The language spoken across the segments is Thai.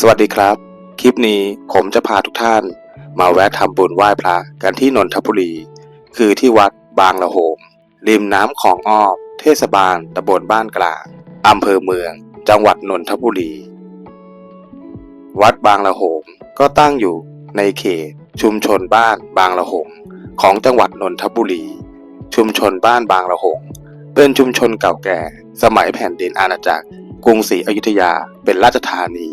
สวัสดีครับ คลิปนี้ผมจะพาทุกท่าน มาแวะทำบุญไหว้พระกันที่นนทบุรี คือที่วัดบางละโหม ริมน้ำของอ้อมเทศบาลตำบลบ้านกลางอำเภอเมือง จังหวัดนนทบุรี วัดบางละโหมก็ตั้งอยู่ในเขต ชุมชนบ้านบางละหงของจังหวัดนนทบุรี ชุมชนบ้านบางละหงเป็นชุมชนเก่าแก่ สมัยแผ่นดินอาณาจักรกรุงศรีอยุธยาเป็นราชธานี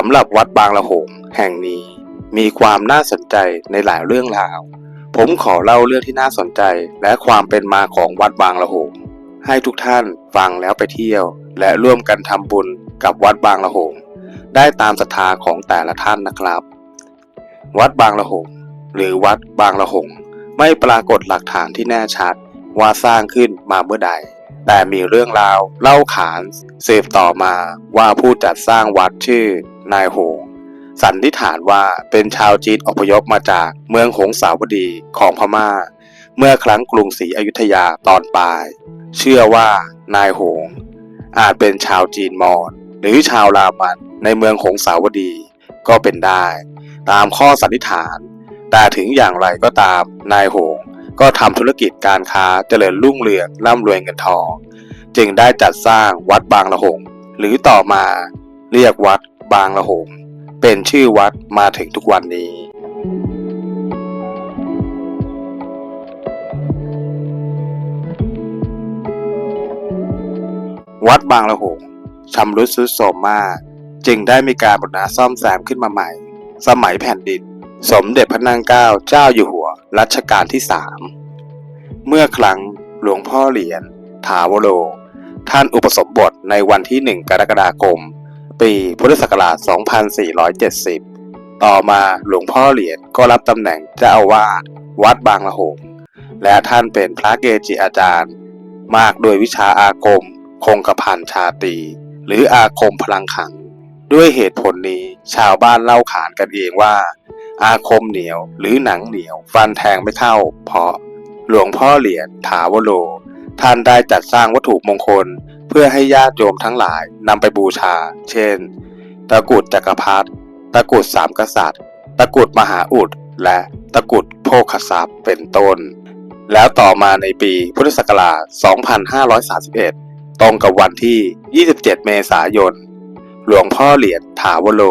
สำหรับวัดบางละหงแห่งนี้ มีความน่าสนใจในหลายเรื่องราว ผมขอเล่าเรื่องที่น่าสนใจและความเป็นมาของวัดบางละหงให้ทุกท่านฟังแล้วไปเที่ยว และร่วมกันทำบุญกับวัดบางละหงได้ตามศรัทธาของแต่ละท่านนะครับ วัดบางละหงหรือวัดบางละหงไม่ปรากฏหลักฐานที่แน่ชัดว่าสร้างขึ้นมาเมื่อใด แต่มีเรื่องราวเล่าขานสืบต่อมาว่าผู้จัดสร้างวัดชื่อ นายโหง สันนิษฐานว่าเป็นชาวจีนอพยพมาจากเมืองหงสาวดีของพม่า เมื่อครั้งกรุงศรีอยุธยาตอนปลาย เชื่อว่านายโหง อาจเป็นชาวจีนมอญหรือชาวลามันในเมืองหงสาวดีก็เป็นได้ ตามข้อสันนิษฐาน แต่ถึงอย่างไรก็ตามนายโหงก็ทำธุรกิจการค้าเจริญรุ่งเรืองร่ำรวยเงินทอง จึงได้จัดสร้างวัดบางละหง หรือต่อมาเรียกวัด บางละหงเป็นชื่อวัดมาถึงทุกวันนี้ วัดบางละหงชำรุดทรุดโทรมมาก จึงได้มีการบูรณะซ่อมแซมขึ้นมาใหม่ สมัยแผ่นดิน สมเด็จพระนางเกล้าเจ้าอยู่หัวรัชกาลที่สามเมื่อครั้งหลวงพ่อเหรียญถาวโรท่านอุปสมบทในวันที่ 1 กรกฎาคม ปีพุทธศักราช 2470 ต่อมาหลวงพ่อเหรียญก็รับตำแหน่งเจ้าอาวาสวัดบางละหง และท่านเป็นพระเกจิอาจารย์ มากโดวยวิชาอาคม คงกระพันชาตรีหรืออาคมพลังขัง ด้วยเหตุผลนี้ชาวบ้านเล่าขานกันเองว่า อาคมเหนียวหรือหนังเหนียว ฟันแทงไม่เข้า เพราะหลวงพ่อเหรียญถาวโรท่านได้จัดสร้างวัตถุมงคล เพื่อให้ญาติโยมทั้งหลายนำไปบูชา เช่น ตะกุดจักรพรรดิ ตะกุดสามกษัตริย์ ตะกุดมหาอุด และตะกุดโภคทรัพย์เป็นต้น แล้วต่อมาในปีพุทธศักราช 2531 ตรงกับวันที่ 27 เมษายน หลวงพ่อเหรียญถาวโร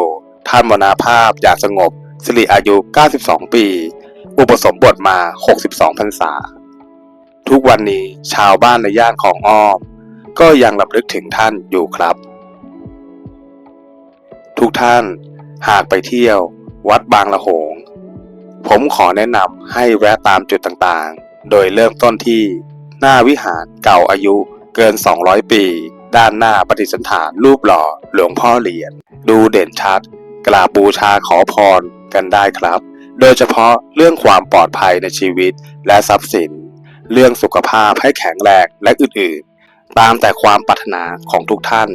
ท่านมรณภาพอย่างสงบ สิริอายุ 92 ปี อุปสมบทมา 62 พรรษา ทุกวันนี้ชาวบ้านในย่านของอ้อม ก็ยังรำลึกถึงท่านอยู่ครับ ทุกท่านหากไปเที่ยววัดบางละหง ผมขอแนะนำให้แวะตามจุดต่างๆ โดยเริ่มต้นที่หน้าวิหารเก่าอายุเกิน 200 ปี ด้านหน้าปฏิสันฐานรูปหล่อหลวงพ่อเหรียญดูเด่นชัด กราบบูชาขอพรกันได้ครับ โดยเฉพาะเรื่องความปลอดภัยในชีวิตและทรัพย์สิน เรื่องสุขภาพให้แข็งแรงและอื่นๆ ตามแต่ความปรารถนาของทุกท่าน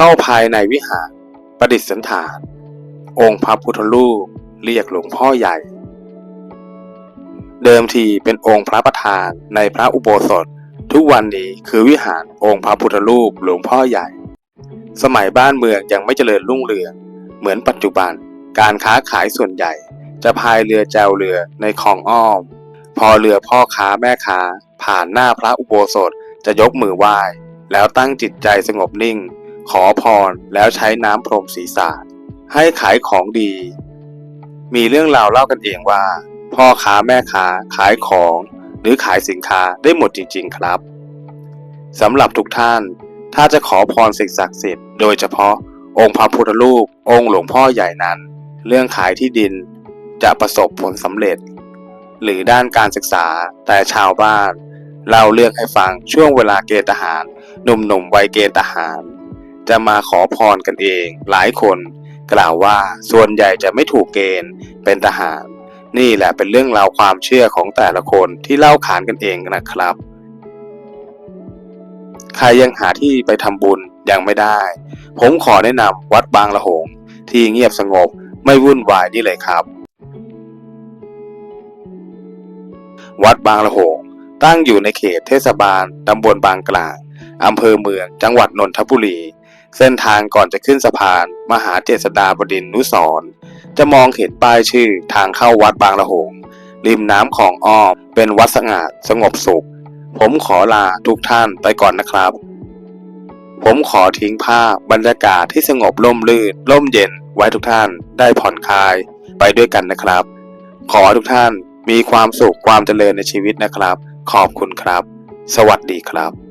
เข้าภายในวิหารประดิษฐาน องค์พระพุทธรูปเรียกหลวงพ่อใหญ่ เดิมทีเป็นองค์พระประธานในพระอุโบสถ ทุกวันนี้คือวิหารองค์พระพุทธรูปหลวงพ่อใหญ่ สมัยบ้านเมืองยังไม่เจริญรุ่งเรือง เหมือนปัจจุบันการค้าขายส่วนใหญ่ จะพายเรือแจวเรือในคลองอ้อม พอเรือพ่อค้าแม่ค้า ผ่านหน้าพระอุโบสถจะยกมือไหว้ แล้วตั้งจิตใจสงบนิ่ง ขอพรแล้วใช้น้ำพรมศีรษะ ให้ขายของดี มีเรื่องราวเล่ากันเองว่า พ่อค้าแม่ค้าขายของ หรือขายสินค้าได้หมดจริง ๆ ครับสำหรับทุกท่าน ถ้าจะขอพรสิ่งศักดิ์สิทธิ์โดยเฉพาะองค์พระพุทธรูปองค์หลวงพ่อใหญ่นั้น เรื่องขายที่ดินจะประสบผลสำเร็จ หรือด้านการศึกษาแต่ชาวบ้านเล่าเรื่องให้ฟังช่วงเวลาเกณฑ์ทหาร หนุ่มๆวัยเกณฑ์ทหาร จะมาขอพรกันเอง หลายคนกล่าวว่าส่วนใหญ่จะไม่ถูกเกณฑ์เป็นทหาร นี่แหละเป็นเรื่องราวความเชื่อของแต่ละคนที่เล่าขานกันเองนะครับ ใครยังหาที่ไปทำบุญยังไม่ได้ ผมขอแนะนำวัดบางละหง ที่เงียบสงบไม่วุ่นวายนี่เลยครับ วัดบางละหง ตั้งอยู่ในเขตเทศบาลตำบลบางกลางอำเภอเมืองจังหวัดนนทบุรี เส้นทางก่อนจะขึ้นสะพาน มหาเจษฎาบดินนุสรจะมองเห็นป้ายชื่อทางเข้าวัดบางละหง ริมน้ำของอ้อมเป็นวัดสงัดสงบสุข ผมขอลาทุกท่านไปก่อนนะครับ ผมขอทิ้งภาพบรรยากาศที่สงบร่มรื่นร่มเย็นไว้ทุกท่านได้ผ่อนคลายไปด้วยกันนะครับ ขอทุกท่านมีความสุขความเจริญในชีวิตนะครับ ขอบคุณครับ สวัสดีครับ